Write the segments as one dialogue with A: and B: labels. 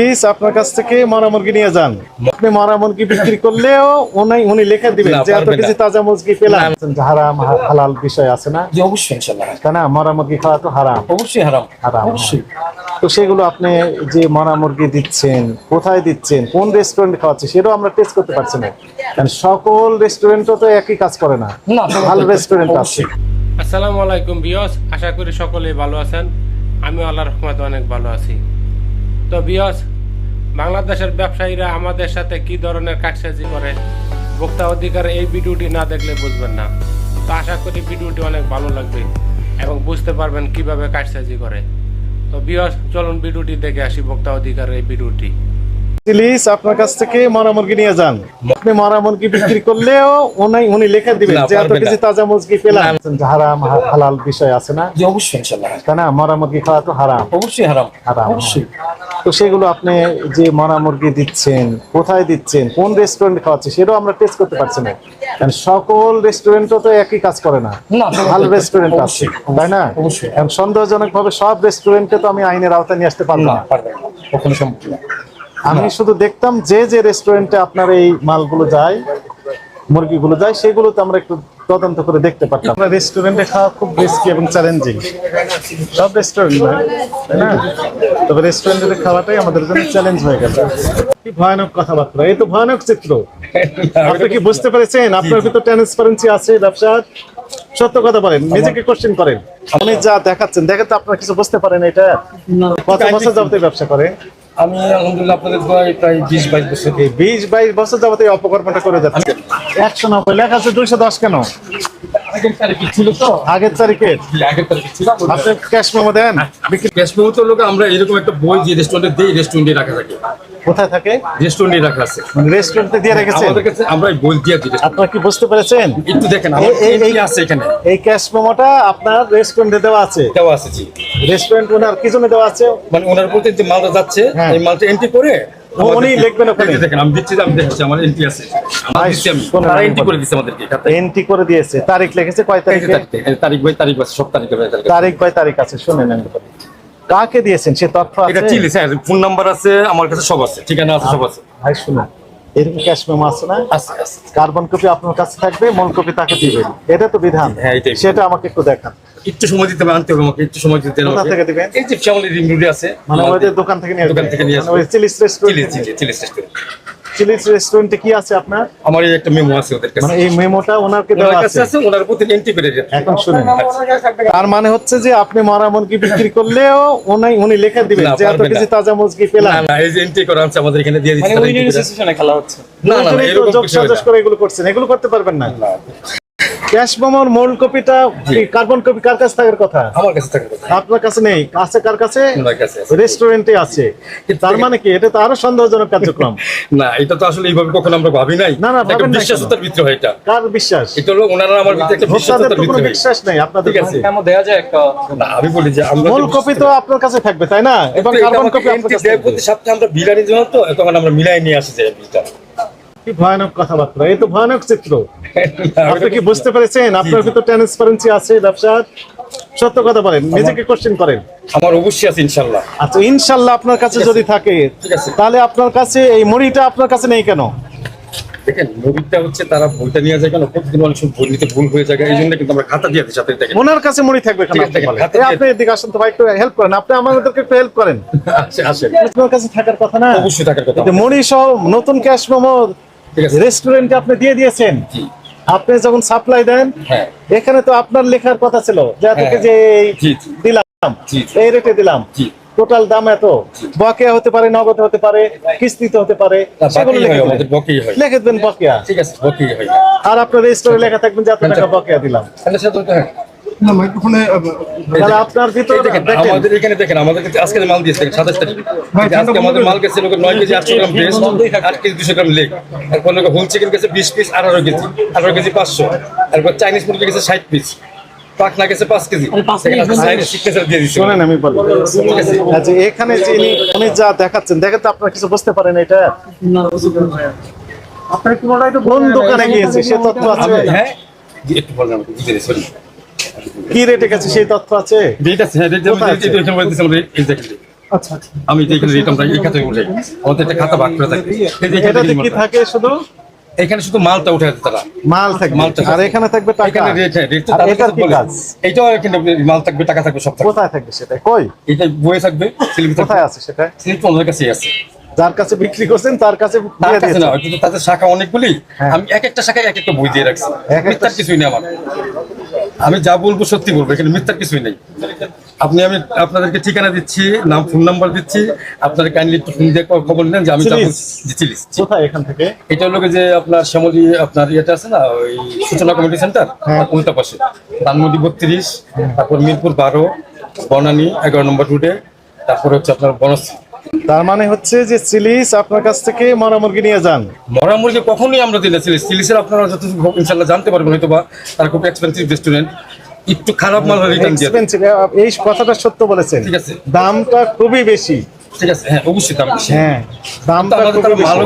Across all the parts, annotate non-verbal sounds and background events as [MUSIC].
A: Please আপনার কাছ থেকে মরা মুরগি নিয়ে যান। আপনি মরা মুরগি বিক্রি করলেও উনি উনি লিখে দিবেন যে এত কেজি তাজা মুরগি পেলাম। হারাম হালাল বিষয় আছে না?
B: জি অবশ্যই
A: তাই না? মরা মুরগি খাওয়া তো হারাম।
B: অবশ্যই হারাম।
A: হারাম
B: অবশ্যই।
A: তো সেগুলো আপনি যে মরা মুরগি দিচ্ছেন কোথায় দিচ্ছেন কোন রেস্টুরেন্টে খাওয়াচ্ছে সেটাও আমরা টেস্ট করতে পারছি না। কারণ সকল রেস্টুরেন্টও তো একই কাজ করে না। ভালো রেস্টুরেন্ট আছে।
C: আসসালামু আলাইকুম বিয়স আশা করি সকলেই ভালো আছেন। আমি আল্লাহ রহমতে অনেক ভালো আছি। তো বিয়স বাংলাদেশের ব্যবসায়ীরা আমাদের সাথে কি ধরনের কাজসাজি করে? ভোক্তা অধিকার এই ভিডিওটি না দেখলে বুঝবেন না। তো আশা করি ভিডিওটি অনেক ভালো লাগবে এবং বুঝতে পারবেন কীভাবে কাজসাজি করে। তো বিয়স চলুন ভিডিওটি দেখে আসি ভোক্তা অধিকার এই ভিডিওটি।
A: প্লিজ আপনার কাছ থেকে মরা মুরগি নিয়ে যান। আপনি মরা মুরগি বিক্রি করলেও উনি উনি লিখে দিবেন যে এত কেজি তাজা মুরগি পেলাম। হারাম হালাল বিষয় আছে না?
B: অবশ্যই ইনশাল্লাহ।
A: তাই না? মরা মুরগি খাওয়া তো হারাম।
B: অবশ্যই হারাম।
A: হারাম
B: অবশ্যই।
A: তো সেগুলো আপনি যে মরা মুরগি দিচ্ছেন কোথায় দিচ্ছেন কোন রেস্টুরেন্টে খাওয়াচ্ছে সেটাও আমরা টেস্ট করতে পারছি না। কারণ সকল রেস্টুরেন্টও তো একই কাজ করে না। ভালো রেস্টুরেন্ট আছে তাই না?
B: অবশ্যই।
A: এখন সন্দেহজনক ভাবে সব রেস্টুরেন্টে তো আমি আইনের আওতায় নিয়ে আসতে পারব
B: না
A: না।
B: কখনো সম্ভব না।
A: আমি শুধু দেখতাম যে যে রেস্টুরেন্টে আপনার এই মালগুলো যায় মুরগিগুলো যায় সেগুলোতে আমরা একটু তদন্ত করে দেখতে পারতাম। আমরা রেস্টুরেন্টে খাওয়া খুব রিস্কি এবং চ্যালেঞ্জিং সব রেস্টুরেন্ট নয় তাই না তবে রেস্টুরেন্টে খাওয়াটাই আমাদের জন্য চ্যালেঞ্জ হয়ে গেল কি ভয়ানক কথাবার্তা। এই তো ভয়ানক চিত্র। আপনি কি বুঝতে পেরেছেন? আপনার ভিতর ট্রান্সপারেন্সি আছে ব্যবসার? সত্য কথা বলেন। নিজেকে কোশ্চেন করেন। আপনি যা দেখাচ্ছেন দেখে তো আপনার কিছু বুঝতে পারেন এটা। কত বছর যাবত ব্যবসা করেন
B: আমি আলহামদুলিল্লাহ আপনাদের দোয়ায় প্রায় বিশ বাইশ বছর
A: এই বিশ বাইশ বছর যাবত এই অপকর্মটা করে যাচ্ছে। একশো নব্বই লেখা আছে দুইশো দশ কেন?
B: আগের তারিখে
A: আগের
B: তারিখে? ছিল।
A: আপনি ক্যাশ মেমো দেন? বিক্রি
D: ক্যাশ মেমোতে লোক আমরা এরকম একটা বই যে রেস্টুরেন্টে দেই রেস্টুরেন্টে রাখা থাকে।
A: কোথায় থাকে?
D: রেস্টুরেন্টে রাখা আছে।
A: মানে রেস্টুরেন্টে দিয়ে রেখেছেন?
D: আমাদের কাছে আমরা বই দিয়ে দিই
A: আপনারা কি বুঝতে পেরেছেন?
D: একটু দেখেন
A: এই- এই-
D: এই আছে এখানে?
A: এই ক্যাশ মেমোটা আপনার রেস্টুরেন্টে দেওয়া আছে।
D: দেওয়া আছে জি।
A: রেস্টুরেন্ট ওনার কি জন্য দেওয়া আছে?
D: মানে ওনার যে মালটা যাচ্ছে
A: হ্যাঁ।
D: এই মালটা এন্ট্রি করে
A: উনি লিখবেন ওখানে।
D: দেখেন আমি দিচ্ছি আমি দেখছি আমার এন্ট্রি আছে। আমার এন্ট্রি করে দিচ্ছে আমাদেরকে।
A: এন্ট্রি করে দিয়েছে। তারিখ লিখেছে কয় তারিখে?
D: তারিখে, তারিখ বই তারিখ আছে সব তারিখ আছে।
A: তারিখ বাই তারিখ আছে শুনেন আমি কাকে দিয়েছেন? সে তথ্য
D: এটা চিলি স্যার ফোন নাম্বার আছে আমার কাছে সব আছে ঠিকানা আছে সব আছে।
A: ভাই শুনুন। এরকম ক্যাশ মেমো আছে না?
D: আছে আছে।
A: কার্বন কপি আপনার কাছে থাকবে মূল কপি তাকে দিবেন। এটা তো বিধান।
D: হ্যাঁ।
A: সেটা আমাকে একটু দেখান।
D: একটু সময় দিতে হবে আনতে হবে আমাকে একটু সময় দিতে হবে
A: থেকে দিবেন?
D: এই যে শ্যামলি রিং রোডে আছে
A: মানে ওদের দোকান থেকে নিয়ে
D: দোকান থেকে নিয়ে
A: Chili's
D: chilli
A: restaurant
D: chilli chilli restaurant
A: Chili's রেস্টুরেন্টে কি আছে আপনার?
D: আমার এই একটা মেমো আছে ওদের কাছে।
A: মানে এই মেমোটা ওনারকে দেওয়া আছে।
D: আছে ওনার প্রতি এন্ট্রি
A: এখন শুনুন। তার মানে হচ্ছে যে আপনি মরা মুরগি বিক্রি করলেও উনি উনি লিখে দিবেন যে এত কেজি তাজা মুরগি পেলাম।
D: না না এই যে এন্ট্রি করা আছে আমাদের এখানে দিয়ে দিচ্ছি
B: মানে উইনিং সিচুয়েশনে খেলা হচ্ছে।
D: না না এরকম কিছু
A: করে এগুলো করছেন এগুলো করতে পারবেন না। ক্যাশ মেমোর মূল কপিটা কার্বন কপি কার কাছে থাকার কথা?
D: আমার কাছে থাকার কথা।
A: আপনার কাছে নেই। আছে কার কাছে?
D: ওনার কাছে আছে।
A: রেস্টুরেন্টে আছে। তার মানে কি? এটা তো আরও সন্দেহজনক কার্যক্রম। [LAUGHS]
D: না এটা তো আসলে এইভাবে কখনো আমরা ভাবি নাই।
A: না, না, ভাবেন
D: বিশ্বাসতার ভিতরে হয় এটা।
A: কার বিশ্বাস?
D: এটা হলো ওনারা আমার ভিতরে একটা বিশ্বাসতার ভিতরে
A: বিশ্বাস নেই আপনাদের কাছে
B: কেমন দেওয়া যায় একটা
D: না আমি বলি যে আমরা
A: মূল কপি তো আপনার কাছে থাকবে তাই না? এবং কার্বন কপি আপনার কাছে
D: প্রতি সপ্তাহে আমরা জন্য তো তখন আমরা মিলাই নিয়ে আসি বিলটা
A: কি ভয়ানক কথাবার্তা? এই তো ভয়ানক চিত্র। আপনি কি বুঝতে পেরেছেন? আপনার ভিতর ট্রান্সপারেন্সি আছে ব্যবসার সত্য কথা বলেন। নিজেকে কোশ্চেন করেন।
D: আমার অবশ্যই আছে ইনশাল্লাহ।
A: আচ্ছা ইনশাল্লাহ আপনার কাছে যদি থাকে
D: ঠিক আছে।
A: তাহলে আপনার কাছে এই মুড়িটা আপনার কাছে নেই কেন?
D: দেখেন মুভিটা হচ্ছে তারা বইটা নিয়ে যায় কেন? প্রতিদিন সময় বই নিতে ভুল হয়ে যায়। এই জন্য কিন্তু আমরা খাতা দিয়ে দিই সাথে দেখেন।
A: ওনার কাছে মুড়ি থাকবে কেন আপনি এদিকে আসেন তো ভাই একটু হেল্প করেন। আপনি আমাদেরকে একটু হেল্প করেন।
D: আসে আসে
A: আপনার কাছে থাকার কথা না?
D: অবশ্যই থাকার কথা।
A: মুড়ি সহ নতুন ক্যাশ মোমো। রেস্টুরেন্টে আপনি দিয়ে দিয়েছেন। আপনি যখন সাপ্লাই দেন
D: হ্যাঁ।
A: এখানে তো আপনার লেখার কথা ছিল যে এত
D: হ্যাঁ। জি।
A: দিলাম। এই রেটে দিলাম। টোটাল দাম এত বকেয়া হতে পারে নগদ হতে পারে কিস্তিতে হতে পারে সেগুলো লিখে দিবেন। বকেয়া।
D: ঠিক আছে
A: আর আপনার রেজিস্টারে লেখা থাকবেন যে এত টাকা বকেয়া দিলাম।
E: না মাইক্রোফোনে
A: তাহলে আপনার ভিতরে
D: আমাদের এখানে দেখেন আমাদের কাছে আজকে মাল দিয়েছে সাতাশ তারিখ। আজকে আমাদের মাল গেছে লোকের নয় কেজি আটশো গ্রাম ব্রেস্ট আট কেজি দুশো গ্রাম লেগ এরপর লোকের হোল চিকেন গেছে বিশ পিস আঠারো কেজি আঠারো কেজি পাঁচশো। এরপর চাইনিজ মুরগি গেছে ষাট পিস পাকনা গেছে পাঁচ কেজি। সেখানে আপনি সাইডে সিগনেচার দিয়ে দিচ্ছে
A: শোনেন আমি বলি। আচ্ছা এখানে যিনি উনি যা দেখাচ্ছেন দেখেন তো আপনার কিছু বুঝতে পারেন এটা? আপনার কোন দোকানে গিয়েছে? সে তথ্য আছে।
D: হ্যাঁ? একটু বলেন আমাকে বুঝে সরি
A: কি রেটে গেছে সেই তথ্য আছে?
D: রেট আছে হ্যাঁ রেট
B: আচ্ছা আচ্ছা।
D: আমি তো এখানে রেট আমরা এই খাতায় আমাদের একটা খাতা ভাগ করে থাকে।
A: এটাতে কি থাকে শুধু?
D: এখানে শুধু মালটা উঠে তারা।
A: মাল থাকবে। আর এখানে থাকবে টাকা।
D: এখানে রেট হ্যাঁ রেট
A: আর কি কাজ?
D: এইটাও এখানে মাল থাকবে টাকা থাকবে সব থাকবে।
A: কোথায় থাকবে সেটা? কই?
D: এটা বইয়ে থাকবে স্লিপ
A: কোথায় আছে সেটা?
D: স্লিপ ওনাদের কাছেই আছে।
A: যার কাছে বিক্রি করছেন তার কাছে
D: তাদের শাখা অনেকগুলি।
A: হ্যাঁ।
D: আমি এক একটা শাখায় এক একটা বই দিয়ে রাখছি।
A: এক একটা-
D: মিথ্যার কিছুই নেই আমার। আমি যা বলব সত্যি বলব এখানে মিথ্যার কিছুই নেই। আপনি আমি আপনাদেরকে ঠিকানা দিচ্ছি নাম ফোন নাম্বার দিচ্ছি আপনারা কাইন্ডলি একটু ফোন দিয়ে খবর নেন যে আমি যা জি, চিলিস
A: কোথায় এখান থেকে?
D: এটা হলো যে আপনার শ্যামলী আপনার ইয়েটা আছে না ওই সূচনা কমিটি সেন্টার
A: হ্যাঁ।
D: উল্টা পাশে। ধানমন্ডি বত্রিশ তারপর মিরপুর বারো বনানী এগারো নম্বর রুটে তারপর হচ্ছে আপনার বনশ্রী।
A: তার মানে হচ্ছে যে চিলিস আপনার কাছ থেকে মরা মুরগি নিয়ে যান।
D: মরা মুরগি কখনোই আমরা দিই না চিলিস চিলিসের আপনারা যত ইনশাল্লাহ জানতে পারবেন হয়তো বা তারা খুব এক্সপেন্সিভ রেস্টুরেন্ট একটু খারাপ মাল রিটার্ন
A: এই কথাটা সত্য বলেছেন।
D: ঠিক আছে।
A: দামটা খুবই বেশি।
D: ঠিক আছে হ্যাঁ অবশ্যই দাম
A: হ্যাঁ দামটা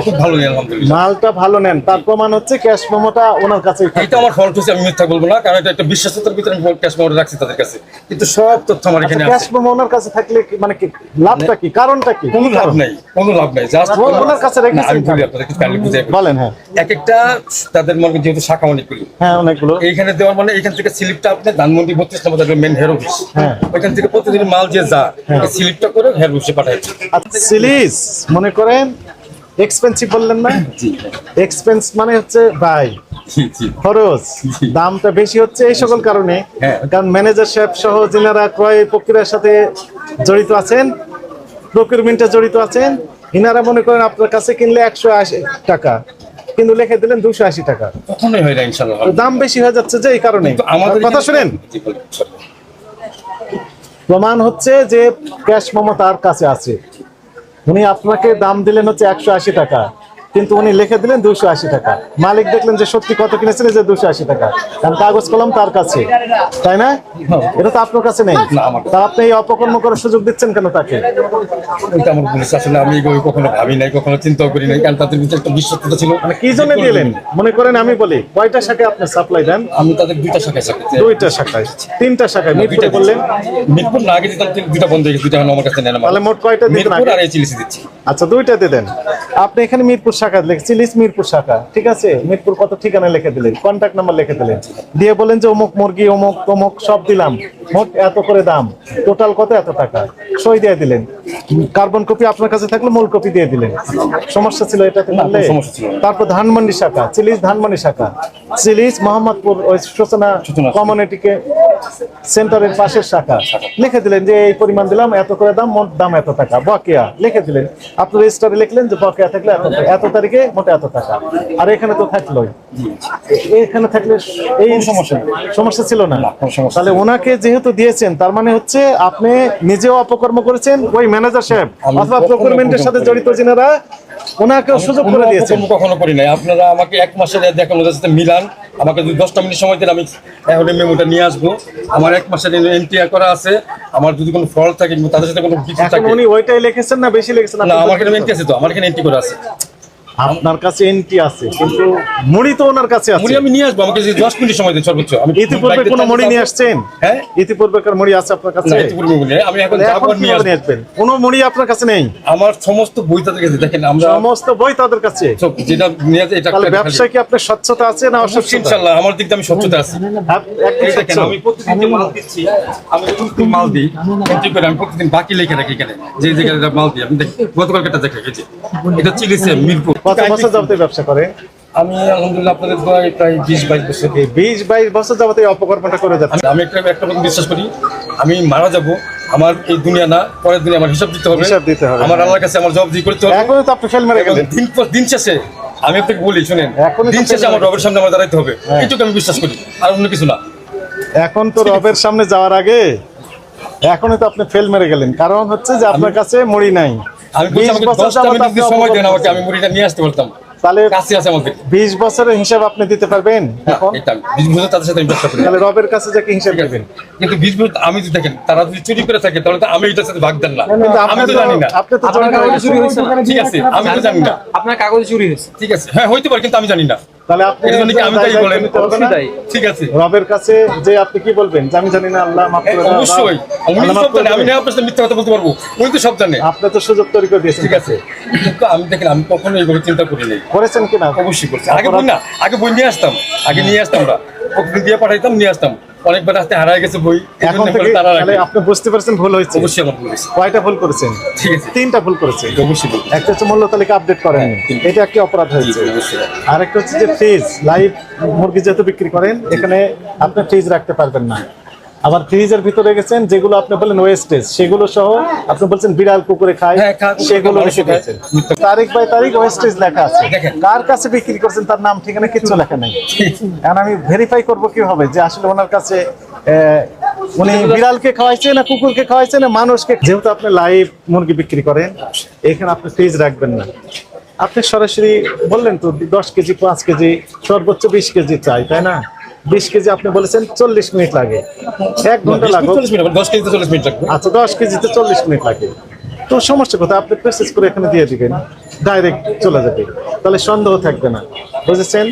D: খুব ভালো নেই
A: মালটা ভালো নেন তার প্রমাণ হচ্ছে ক্যাশ মোমোটা ওনার কাছেই
D: এটা আমার ফল্ট হচ্ছে আমি মিথ্যা বলব না কারণ এটা একটা বিশ্বাসতার ভিতরে আমি ক্যাশ মেমোরি রাখছি তাদের কাছে। কিন্তু সব তথ্য আমার এখানে
A: ক্যাশ
D: আছে।
A: ওনার কাছে থাকলে মানে কি লাভটা কি? কারণটা কি?
D: কোনো লাভ নাই কোনো লাভ নাই জাস্ট
A: ওনার কাছে রেখেছেন
D: আমি বলি আপনাদের কাইন্ডলি বুঝাই
A: বলেন হ্যাঁ।
D: এক একটা তাদের মনে যেহেতু শাখা অনেকগুলি।
A: হ্যাঁ অনেকগুলো।
D: এইখানে দেওয়ার মানে এখান থেকে স্লিপটা আপনি ধানমন্ডি বত্রিশ নম্বর মেন হেড অফিস
A: হ্যাঁ।
D: ওইখান থেকে প্রতিদিন মাল যে যা স্লিপটা করে হেড অফিসে পাঠাচ্ছে
A: আচ্ছা সিলিস মনে করেন এক্সপেন্সিভ বললেন না? এক্সপেন্স মানে হচ্ছে ভাই খরচ। দামটা বেশি হচ্ছে এই সকল কারণে।
D: হ্যাঁ।
A: কারণ ম্যানেজার সাহেব সহ যিনারা ক্রয় প্রক্রিয়ার সাথে জড়িত আছেন প্রকিউরমেন্টে জড়িত আছেন ইনারা মনে করেন আপনার কাছে কিনলে একশো আশি টাকা কিন্তু লিখে দিলেন দুশো আশি টাকা।
D: কখনোই হয় না ইনশাল্লাহ।
A: দাম বেশি হয়ে যাচ্ছে যে এই কারণে।
D: আমাদের
A: কথা শুনেন। প্রমাণ হচ্ছে যে ক্যাশ মোমো তার কাছে আছে। উনি আপনাকে দাম দিলেন হচ্ছে একশো আশি টাকা। কিন্তু উনি লিখে দিলেন দুশো আশি টাকা। মালিক দেখলেন যে সত্যি কত কিনেছিলেন যে দুশো আশি টাকা। কারণ কাগজ কলম তার কাছে। তাই না? এটা তো আপনার কাছে নেই। তা আপনি এই অপকর্ম করার সুযোগ দিচ্ছেন কেন তাকে?
D: ওইটা পুলিশ আসলে আমি কখনো ভাবি নাই কখনো চিন্তাও করি নাই। কারণ তাদের ভিতরে একটা বিশ্বস্ততা ছিল।
A: মানে কি জন্য দিলেন? মনে করেন আমি বলি কয়টা শাখায় আপনি সাপ্লাই দেন?
D: আমি তাদের দুইটা শাখায় চাকরি
A: দুইটা শাখায় তিনটা শাখায় মিরপুরে বললেন?
D: মিরপুর না আগে দিতাম দুইটা বন্ধ হয়ে গেছে দুইটা আমার কাছে নেন
A: তাহলে মোট কয়টা দিতেন
D: আর এই চিলিসি দিচ্ছি।
A: আচ্ছা দুইটা দিয়ে দেন। আপনি এখানে মিরপুর শাখা লিখে চিলিস মিরপুর শাখা ঠিক আছে? মিরপুর কত ঠিকানা লিখে দিলেন? কন্ট্যাক্ট নাম্বার লিখে দিলেন। দিয়ে বলেন যে অমুক মুরগি অমুক তমুক সব দিলাম। মোট এত করে দাম। টোটাল কত? এত টাকা। সই দিয়ে দিলেন। কার্বন কপি আপনার কাছে থাকলে মূল কপি দিয়ে দিলেন। সমস্যা ছিল এটাতে। তারপর ধানমন্ডি শাখা চিলিস ধানমন্ডি শাখা। চিলিস মোহাম্মদপুর ওই সূচনা। কমিউনিটিকে সেন্টারের পাশের শাখা। লিখে দিলেন যে এই পরিমাণ দিলাম এত করে দাম মোট দাম এত টাকা। বকেয়া লিখে দিলেন। আপনি রেজিস্টারে লিখলেন যে বকেয়া থাকলে এত এত তারিখে মোট এত টাকা। আর এখানে তো থাকলোই। এখানে থাকলে এই সমস্যা সমস্যা ছিল না। তাহলে ওনাকে যেহেতু দিয়েছেন তার মানে হচ্ছে আপনি নিজেও অপকর্ম করেছেন ওই ম্যানেজার সাহেব অথবা প্রকুরমেন্টের সাথে জড়িত যিনারা ওনাকেও সুযোগ করে দিয়েছেন।
D: কখনো করি নাই। আপনারা আমাকে এক মাসের দেখানো সাথে মিলান। আমাকে যদি দশটা মিনিট সময় দিলে আমি এখন এই মেমোটা নিয়ে আসব। আমার এক মাসের এনটিআর করা আছে। আমার যদি কোনো ফল থাকে তাদের সাথে কোনো কিছু থাকে।
A: উনি ওইটাই লিখেছেন না বেশি লিখেছেন?
D: না আমার এখানে এন্ট্রি আছে তো আমার এখানে এন্ট্রি করা আছে।
A: আপনার কাছে এন্ট্রি আছে কিন্তু মুড়ি তো ওনার কাছে
D: মুড়ি আমি নিয়ে আসব আমাকে যদি দশ মিনিট সময় দেন সর্বোচ্চ। আমি
A: ইতিপূর্বে কোনো মুড়ি নিয়ে আসছেন?
D: হ্যাঁ?
A: ইতিপূর্বেকার মুড়ি আছে আপনার কাছে?
D: ইতিপূর্বে বলি আমি এখন যাব নিয়ে আসব।
A: আসবেন কোনো মুড়ি আপনার কাছে নেই?
D: আমার সমস্ত বই তাদের কাছে দেখেন আমরা
A: সমস্ত বই তাদের কাছে?
D: যেটা নিয়ে আসে, এটা
A: তাহলে ব্যবসায় কি আপনার স্বচ্ছতা আছে না অস্বচ্ছতা?
D: ইনশাল্লাহ আমার দিক আমি স্বচ্ছতা আছি। দেখেন আমি প্রতিদিন যে মাল দিচ্ছি আমি প্রতিদিন মাল দিই এন্ট্রি করে আমি প্রতিদিন বাকি লিখে রাখি এখানে যে জায়গায় মাল দিই। আমি দেখি গতকালকে দেখে গেছি। এটা চিলিসে মিরপুর।
A: কত বছর যাবত ব্যবসা করে?
D: আমি আলহামদুলিল্লাহ আপনাদের দোয়ায় প্রায় বিশ বাইশ বছর
A: বিশ বাইশ বছর যাবত এই অপকর্মটা করে যাচ্ছে।
D: আমি একটা একটা কথা বিশ্বাস করি আমি মারা যাব আমার এই দুনিয়া না পরের দুনিয়া আমার হিসাব দিতে হবে।
A: হিসাব দিতে হবে।
D: আমার আল্লাহর কাছে আমার জবাব দিয়ে করতে হবে।
A: এখনই তো আপনি ফেল মেরে গেলেন।
D: দিন পর দিন শেষে আমি আপনাকে বলি শুনেন দিন শেষে আমার রবের সামনে আমার দাঁড়াইতে হবে।
A: হ্যাঁ।
D: এইটুকু আমি বিশ্বাস করি আর অন্য কিছু না।
A: এখন তো রবের সামনে যাওয়ার আগে এখনই তো আপনি ফেল মেরে গেলেন। কারণ হচ্ছে যে আপনার কাছে মুড়ি নাই।
D: আমি বলছি
A: বিশ
D: আমাকে
A: বছর
D: দশটা
A: যাবত
D: মিনিট
A: আপনি
D: যদি সময় দেন আমাকে আমি মুড়িটা নিয়ে আসতে পারতাম
A: তাহলে
D: কাছে আছে আমাদের।
A: বিশ বছরের হিসাব আপনি দিতে পারবেন এখন?
D: এটা আমি বিশ বছর তাদের সাথে ব্যবসা করি।
A: তাহলে রবের কাছে যে হিসাব দেবেন।
D: কিন্তু বিশ বছর আমি যদি দেখেন তারা যদি চুরি করে থাকে তাহলে তো আমি এটার সাথে ভাগ দেন না।
A: কিন্তু
D: আমি তো
A: তো
D: জানি না।
A: আপনি তো জড়িত হয়ে গেছেন।
D: ঠিক আছে আমি তো জানি না।
B: আপনার কাগজ চুরি হয়েছে।
D: ঠিক আছে। হ্যাঁ হইতে পারে কিন্তু আমি জানি না।
A: তাহলে আপনি?
D: ঠিক আছে।
A: রবের কাছে যে আপনি কি বলবেন? আমি জানি না আল্লাহ
D: অবশ্যই। আমি না আপনার সাথে মিথ্যা কথা বলতে পারব। উনি তো সব জানে।
A: আপনি তো সুযোগ তৈরি করে দিয়েছেন
D: ঠিক আছে। কিন্তু আমি দেখেন আমি কখনো এইভাবে চিন্তা করি নাই।
A: করেছেন কিনা?
D: অবশ্যই করছি। আগে বই না আগে বই নিয়ে আসতাম। আগে নিয়ে আসতাম আমরা। দিয়ে পাঠাইতাম নিয়ে আসতাম। অনেকবার রাস্তায় হারায় গেছে বই
A: এখন থেকে তাহলে আপনি বুঝতে পারছেন ভুল হয়েছে।
D: অবশ্যই আমার ভুল হয়েছে।
A: কয়টা ভুল করেছেন?
D: ঠিক আছে।
A: তিনটা ভুল করেছেন।
D: অবশ্যই
A: একটা হচ্ছে মূল্য তালিকা আপডেট করেন। এটা একটি অপরাধ হয়েছে।
D: অবশ্যই।
A: আর একটা হচ্ছে যে ফ্রিজ লাইভ মুরগি যেহেতু বিক্রি করেন এখানে আপনি ফ্রিজ রাখতে পারবেন না। আবার ফ্রিজের ভিতরে গেছেন যেগুলো আপনি বলেন ওয়েস্টেজ সেগুলো সহ আপনি বলছেন বিড়াল কুকুরে খায়
D: হ্যাঁ,
A: সেগুলো রেখে দিয়েছেন। তারিখ বাই তারিখ ওয়েস্টেজ লেখা আছে। কার কাছে বিক্রি করছেন তার নাম ঠিকানা কিচ্ছু লেখা নেই। এখন আমি ভেরিফাই করব কীভাবে যে আসলে ওনার কাছে উনি বিড়ালকে খাওয়াইছে না কুকুরকে খাওয়াইছে না মানুষকে? যেহেতু আপনি লাইভ মুরগি বিক্রি করেন এখানে আপনি ফ্রিজ রাখবেন না। আপনি সরাসরি বললেন তো দশ কেজি পাঁচ কেজি সর্বোচ্চ বিশ কেজি চাই তাই না? বিশ কেজি আপনি বলেছেন চল্লিশ মিনিট লাগে। এক ঘণ্টা লাগুক
D: দশ কেজি চল্লিশ মিনিট লাগবে।
A: আচ্ছা দশ কেজিতে চল্লিশ মিনিট লাগে। তো সমস্যা কথা আপনি প্রসেস করে এখানে দিয়ে দিবেন। ডাইরেক্ট চলে যাবে। তাহলে সন্দেহ থাকবে না। বুঝেছেন?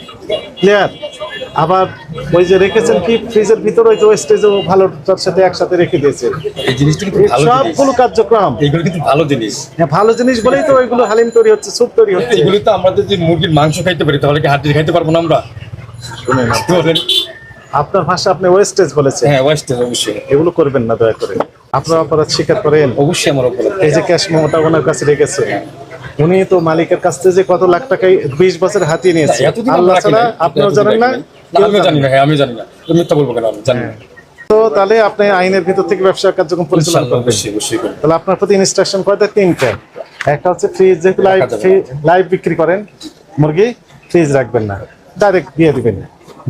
A: ক্লিয়ার আবার ওই যে রেখেছেন কি? ফ্রিজের ভিতরে ওই যে ওয়েস্টেজও ভালো তার সাথে একসাথে রেখে দিয়েছে।
D: এই জিনিসটা কিন্তু ভালো জিনিস।
A: সবগুলো কার্যক্রম।
D: এগুলো কিন্তু ভালো জিনিস।
A: হ্যাঁ, ভালো জিনিস বলেই তো ওইগুলো হালিম তৈরি হচ্ছে স্যুপ তৈরি হচ্ছে।
D: এগুলো তো আমরা যদি মুরগির মাংস খাইতে পারি তাহলে কি হাড্ডি খাইতে পারব না আমরা?
A: শুনেন
D: বলেন।
A: আপনার ভাষা আপনি ওয়েস্টেজ বলেছেন।
D: হ্যাঁ ওয়েস্টেজ অবশ্যই।
A: এগুলো করবেন না দয়া করে। আপনারা অপরাধ স্বীকার করেন।
D: অবশ্যই আমার অপরাধ।
A: এই যে ক্যাশ ওনার কাছে রেখেছে উনি তো মালিকের কাছ থেকে যে কত লাখ টাকায় বিশ বছর হাতিয়ে নিয়েছে। আল্লাহ ছাড়া আপনিও জানেন না
D: জানি না। হ্যাঁ আমি জানি না। তো মিথ্যা বলব কেন? আমি জানি না।
A: তো তাহলে আপনি আইনের ভিতর থেকে ব্যবসা কার্যক্রম পরিচালনা করবেন। তাহলে আপনার প্রতি ইনস্ট্রাকশন কয়টা? তিনটা। একটা হচ্ছে ফ্রিজ যেহেতু লাইভ লাইভ বিক্রি করেন মুরগি ফ্রিজ রাখবেন না। ডাইরেক্ট দিয়ে দিবেন।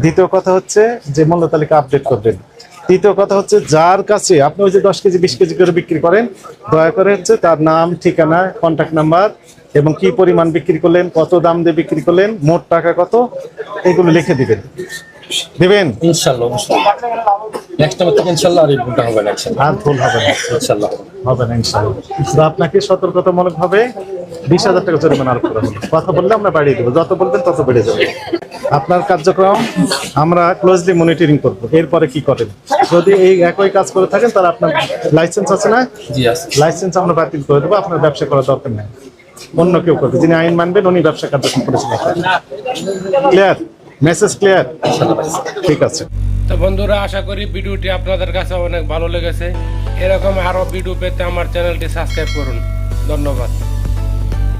A: দ্বিতীয় কথা হচ্ছে যে মূল্য তালিকা আপডেট করবেন। তৃতীয় কথা হচ্ছে যার কাছে আপনি ওই যে দশ কেজি বিশ কেজি করে বিক্রি করেন দয়া করে হচ্ছে তার নাম ঠিকানা কন্ট্যাক্ট নাম্বার এবং কি পরিমাণ বিক্রি করলেন কত দাম দিয়ে বিক্রি করলেন মোট টাকা কত এগুলো লিখে দিবেন। দিবেন?
D: ইনশাল্লাহ নেক্সট টাইম থেকে ইনশাল্লাহ আর ভুলটা হবে না
A: আর ভুল হবে না।
D: ইনশাল্লাহ
A: হবে না তো আপনাকে বিশ হাজার টাকা জরিমানা আরোপ করা হলো। কথা বললে আমরা বাড়িয়ে দেবো যত বলবেন তত বেড়ে যাবে। আপনার কার্যক্রম আমরা ক্লোজলি মনিটরিং করব। এরপরে কি করেন? যদি এই একই কাজ করে থাকেন তাহলে আপনার লাইসেন্স আছে না?
D: জি আছে।
A: লাইসেন্স আমরা বাতিল করে দেবো আপনার ব্যবসা করার দরকার নেই। অন্য কেউ করবে যিনি আইন মানবেন উনি ব্যবসা কার্যক্রম করবেন ক্লিয়ার মেসেজ ক্লিয়ার ঠিক আছে।
C: তো বন্ধুরা আশা করি ভিডিওটি আপনাদের কাছে অনেক ভালো লেগেছে। এরকম আরও ভিডিও পেতে আমার চ্যানেলটি সাবস্ক্রাইব করুন। ধন্যবাদ।